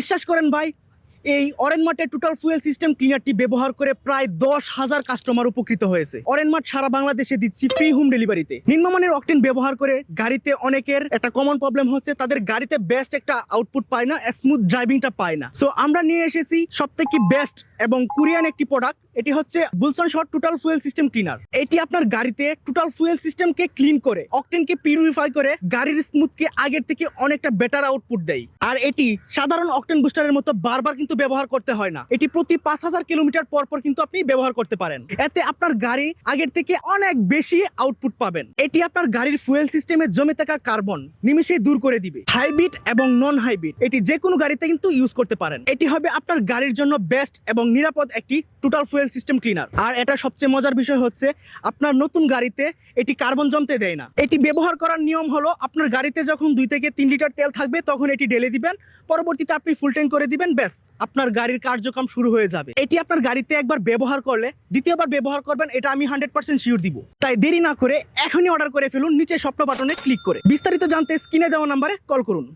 বিশ্বাস করেন ভাই, এই অরেনমার্টের টোটাল ফুয়েল সিস্টেম ক্লিনারটি ব্যবহার করে প্রায় দশ হাজার কাস্টমার উপকৃত হয়েছে। অরেনমার্ট সারা বাংলাদেশে দিচ্ছি ফ্রি হোম ডেলিভারিতে নিম্নমানের অকটেন ব্যবহার করে গাড়িতে অনেকের একটা কমন প্রবলেম হচ্ছে, তাদের গাড়িতে বেস্ট একটা আউটপুট পায় না স্মুথ ড্রাইভিংটা পায় না। সো আমরা নিয়ে এসেছি সব থেকে বেস্ট এবং কোরিয়ান একটি প্রোডাক্ট এটি হচ্ছে Bullsone shot total fuel system cleaner এটি আপনার গাড়িতে টোটাল ফুয়েল সিস্টেমকে ক্লিন করে অকটেনকে পিউরিফাই করে, গাড়ির স্মুথকে আগের থেকে অনেকটা বেটার আউটপুট দেয়। আর এটি সাধারণ অকটেন বুস্টারের মতো বারবার কিন্তু ব্যবহার করতে হয় না। এটি প্রতি পাঁচ হাজার কিলোমিটার পর পর কিন্তু আপনি ব্যবহার করতে পারেন। এতে আপনার গাড়ি আগের থেকে অনেক বেশি আউটপুট পাবেন। এটি আপনার গাড়ির ফুয়েল সিস্টেমে জমে থাকা কার্বন নিমিশেই দূর করে দিবে। হাইব্রিড এবং নন হাইব্রিড এটি যে কোনো গাড়িতে কিন্তু ইউজ করতে পারেন। এটি হবে আপনার গাড়ির জন্য বেস্ট এবং নিরাপদ একটি টোটাল ফুয়েল সিস্টেম ক্লিনার আর এটা সবচেয়ে মজার বিষয় হচ্ছে, আপনার নতুন গাড়িতে এটি কার্বন জমতে দেয় না। এটি ব্যবহার করার নিয়ম হলো, আপনার গাড়িতে যখন দুই থেকে তিন লিটার তেল থাকবে, তখন এটি ঢেলে দিবেন, পরবর্তীতে আপনি ফুল ট্যাঙ্ক করে দিবেন, ব্যাস, আপনার গাড়ির কার্যক্রম শুরু হয়ে যাবে। এটি আপনার গাড়িতে একবার ব্যবহার করলে, দ্বিতীয়বার ব্যবহার করবেন, এটা আমি হান্ড্রেড পার্সেন্ট শিওর দিব। তাই দেরি না করে এখনই অর্ডার করে ফেলুন, নিচে স্বপ্ন বাটনে ক্লিক করে। বিস্তারিত জানতে স্ক্রিনে দেওয়া নাম্বারে কল করুন।